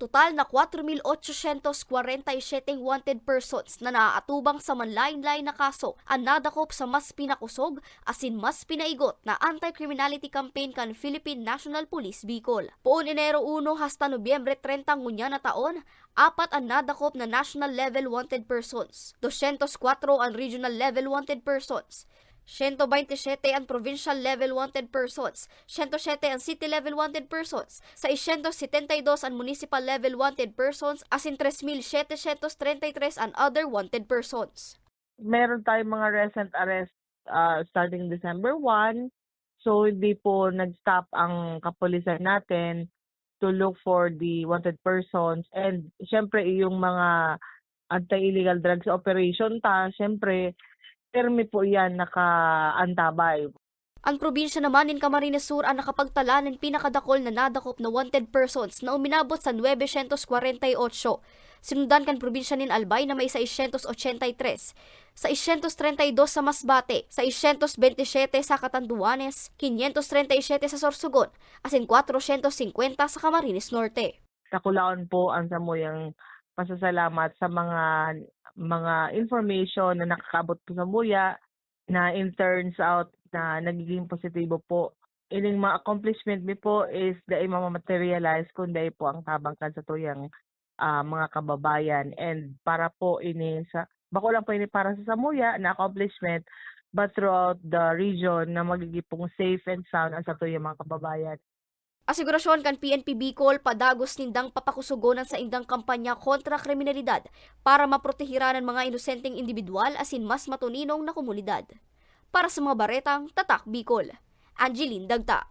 Total na 4,847 wanted persons na naaatubang sa manlain-lain na kaso ang nadakop sa mas pinakusog asin mas pinaigot na anti-criminality campaign kan Philippine National Police Bicol. Poon Enero 1 hasta Nobyembre 30 ngunya na taon, apat ang nadakop na national level wanted persons, 204 ang regional level wanted persons, 127 ang provincial level wanted persons, 107 ang city level wanted persons, 672 ang municipal level wanted persons, asin 3,733 ang other wanted persons. meron tayong mga recent arrest uh, starting December 1. So, hindi po nag-stop ang kapulisan natin to look for the wanted persons. And, syempre, yung mga anti-illegal drugs operation ta, syempre, permi po yan naka-antabay. Ang probinsya naman ng Camarines Sur ang nakapagtala ng pinakadakol na nadakop na wanted persons na uminabot sa 948. Sinundan kan probinsya nin Albay na may 683, 632 sa Masbate, 627 sa Catanduanes, 537 sa Sorsogon, asin 450 sa Camarines Norte. Kakulaon po ang samuyang pasasalamat sa mga mga information na nakakabot po sa muya na in turns out na nagiging positibo po. Ining mga accomplishment mi po is dahil mamamaterialize kung dahil po ang tabangkan sa tuyang ah, mga kababayan. And para po ini sa, bako lang po ini para sa Samuya na accomplishment but throughout the region na magiging pong safe and sound ang sa tuyang mga kababayan. Asigurasyon kan PNP Bicol padagos nindang papakusugonan sa indang kampanya kontra kriminalidad para maprotehiran ang mga inosenteng individual asin mas matuninong na komunidad. Para sa mga baretang Tatak Bicol, Angeline Dagta.